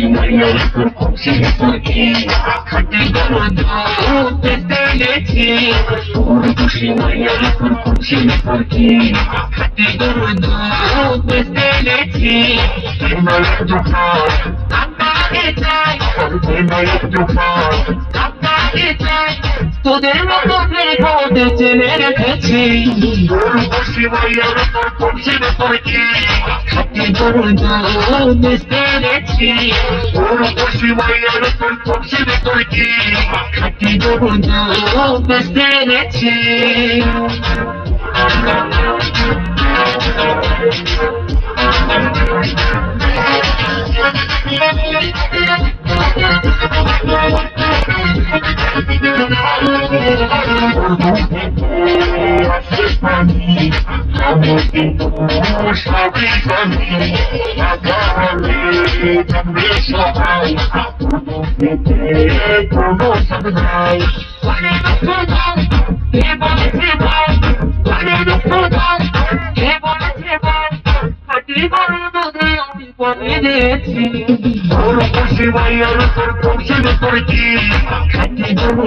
খুশি মাইয়ার তোর খুশি তোকে খাটি গরু দুধ পেতেছি তোর খুশি মাইয়ার তোর খুশি তোকে খাটি গরু দুধ পেতেছি তোমার দোকান আপনাকে চাই তোমার দোকান আপনাকে চাই তোদের মতো মেঘতে চেনে রেখেছি তোর খুশি মাইয়ার তোর খুশি তোকে খাটি গরু দুধ পেতেছি তোর খুশি মাইয়ার তোর খুশি তোকে খাটি গরু দুধ পেতেছি আমি কিন্তু সবই জানি। আগামী জানবে সবাই কোনো সন্দেহ মানে প্রধান কে বলেছে ভাই মানে প্রধান কে বলেছে ভাই হাতি আমি বলে দিয়েছি। তোর খুশি মাইয়ার তোর খুশি তোর কি খাটি গরু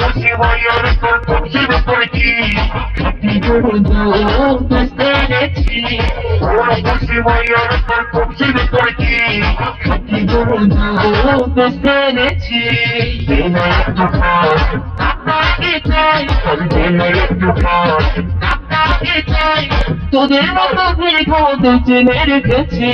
খুশি ভাইয়ার তোর খুশি তোর কি খাটি গরু দুধ পেরেছি তোর খুশি ভাইয়ার দুধ পেরেছি বিনয়ের দোকান আপনাকে চাই বিনয়ের দোকান আপনাকে চাই তোদের মতো মেঘ চেনে রেখেছি।